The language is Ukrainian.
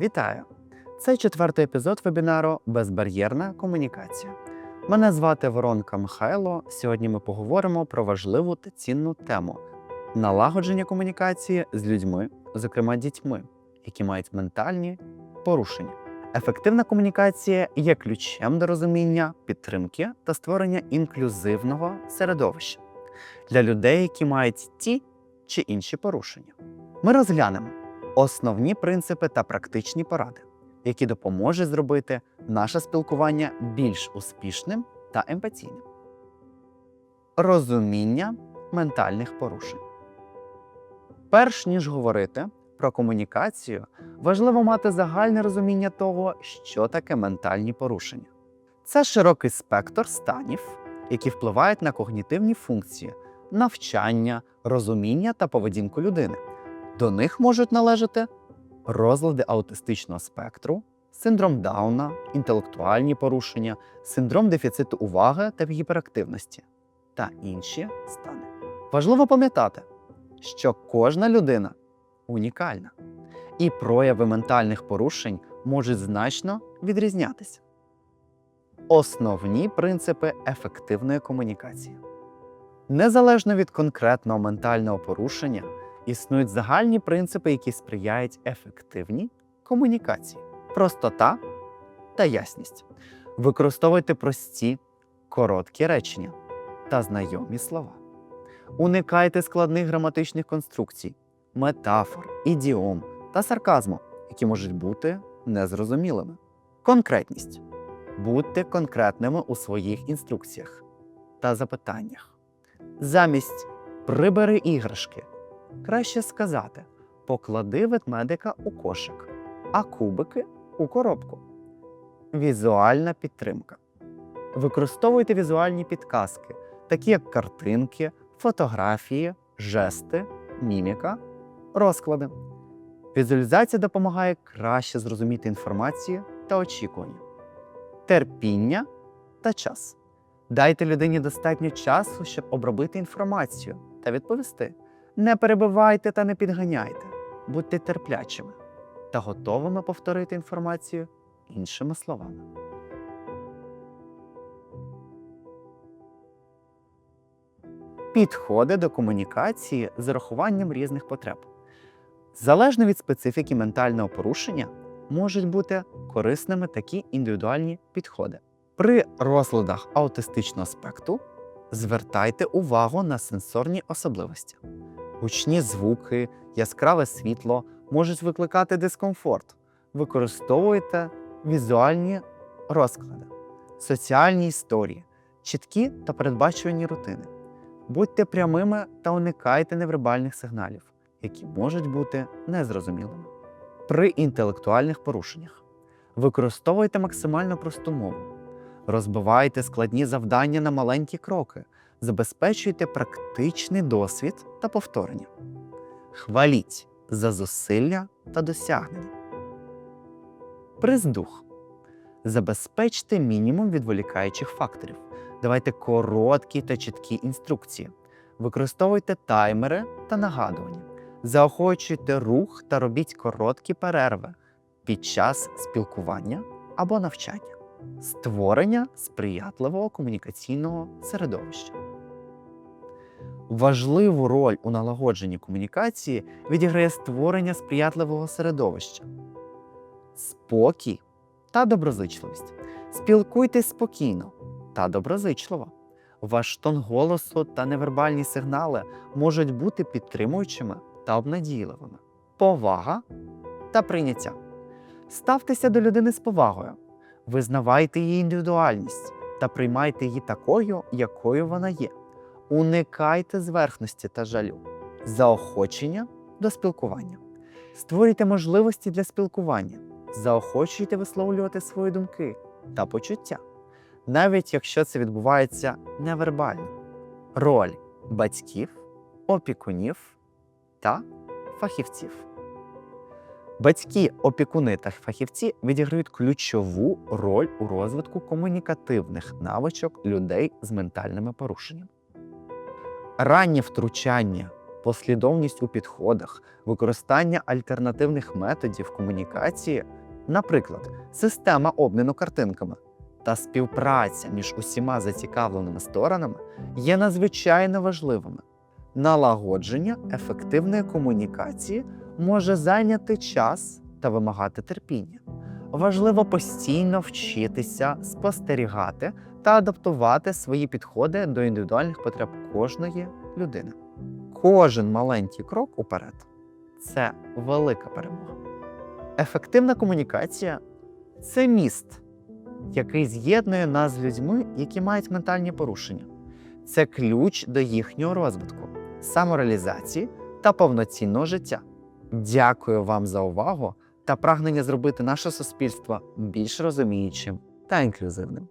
Вітаю! Це четвертий епізод вебінару Безбар'єрна комунікація. Мене звати Воронка Михайло. Сьогодні ми поговоримо про важливу та цінну тему налагодження комунікації з людьми, зокрема дітьми, які мають ментальні порушення. Ефективна комунікація є ключем до розуміння, підтримки та створення інклюзивного середовища для людей, які мають ті чи інші порушення. Ми розглянемо основні принципи та практичні поради, які допоможуть зробити наше спілкування більш успішним та емпатійним. Розуміння ментальних порушень. Перш ніж говорити про комунікацію, важливо мати загальне розуміння того, що таке ментальні порушення. Це широкий спектр станів, які впливають на когнітивні функції, навчання, розуміння та поведінку людини. До них можуть належати розлади аутистичного спектру, синдром Дауна, інтелектуальні порушення, синдром дефіциту уваги та гіперактивності та інші стани. Важливо пам'ятати, що кожна людина унікальна, і прояви ментальних порушень можуть значно відрізнятися. Основні принципи ефективної комунікації. Незалежно від конкретного ментального порушення, існують загальні принципи, які сприяють ефективній комунікації, простота та ясність. Використовуйте прості, короткі речення та знайомі слова. Уникайте складних граматичних конструкцій, метафор, ідіом та сарказму, які можуть бути незрозумілими. Конкретність. Будьте конкретними у своїх інструкціях та запитаннях. Замість прибери іграшки краще сказати поклади ведмедика у кошик, а кубики у коробку. Візуальна підтримка. Використовуйте візуальні підказки, такі як картинки, фотографії, жести, міміка, розклади. Візуалізація допомагає краще зрозуміти інформацію та очікування. Терпіння та час. Дайте людині достатньо часу, щоб обробити інформацію та відповісти. Не перебивайте та не підганяйте, будьте терплячими та готовими повторити інформацію іншими словами. Підходи до комунікації з урахуванням різних потреб. Залежно від специфіки ментального порушення, можуть бути корисними такі індивідуальні підходи. При розладах аутистичного спектру звертайте увагу на сенсорні особливості. Гучні звуки, яскраве світло можуть викликати дискомфорт. Використовуйте візуальні розклади, соціальні історії, чіткі та передбачувані рутини. Будьте прямими та уникайте невербальних сигналів, які можуть бути незрозумілими. При інтелектуальних порушеннях використовуйте максимально просту мову, розбивайте складні завдання на маленькі кроки, забезпечуйте практичний досвід та повторення. Хваліть за зусилля та досягнення. Приздух. Забезпечте мінімум відволікаючих факторів. Давайте короткі та чіткі інструкції. Використовуйте таймери та нагадування. Заохочуйте рух та робіть короткі перерви під час спілкування або навчання. Створення сприятливого комунікаційного середовища. Важливу роль у налагодженні комунікації відіграє створення сприятливого середовища, спокій та доброзичливість. Спілкуйтесь спокійно та доброзичливо. Ваш тон голосу та невербальні сигнали можуть бути підтримуючими та обнадійливими. Повага та прийняття. Ставтеся до людини з повагою, визнавайте її індивідуальність та приймайте її такою, якою вона є. Уникайте зверхності та жалю, заохочення до спілкування. Створюйте можливості для спілкування, заохочуйте висловлювати свої думки та почуття, навіть якщо це відбувається невербально. Роль батьків, опікунів та фахівців. Батьки, опікуни та фахівці відіграють ключову роль у розвитку комунікативних навичок людей з ментальними порушеннями. Раннє втручання послідовність у підходах, використання альтернативних методів комунікації, наприклад, система обміну картинками та співпраця між усіма зацікавленими сторонами є надзвичайно важливими. Налагодження ефективної комунікації може зайняти час та вимагати терпіння. Важливо постійно вчитися спостерігати та адаптувати свої підходи до індивідуальних потреб кожної людини. Кожен маленький крок уперед це велика перемога. Ефективна комунікація це міст, який з'єднує нас з людьми, які мають ментальні порушення. Це ключ до їхнього розвитку, самореалізації та повноцінного життя. Дякую вам за увагу та прагнення зробити наше суспільство більш розуміючим та інклюзивним.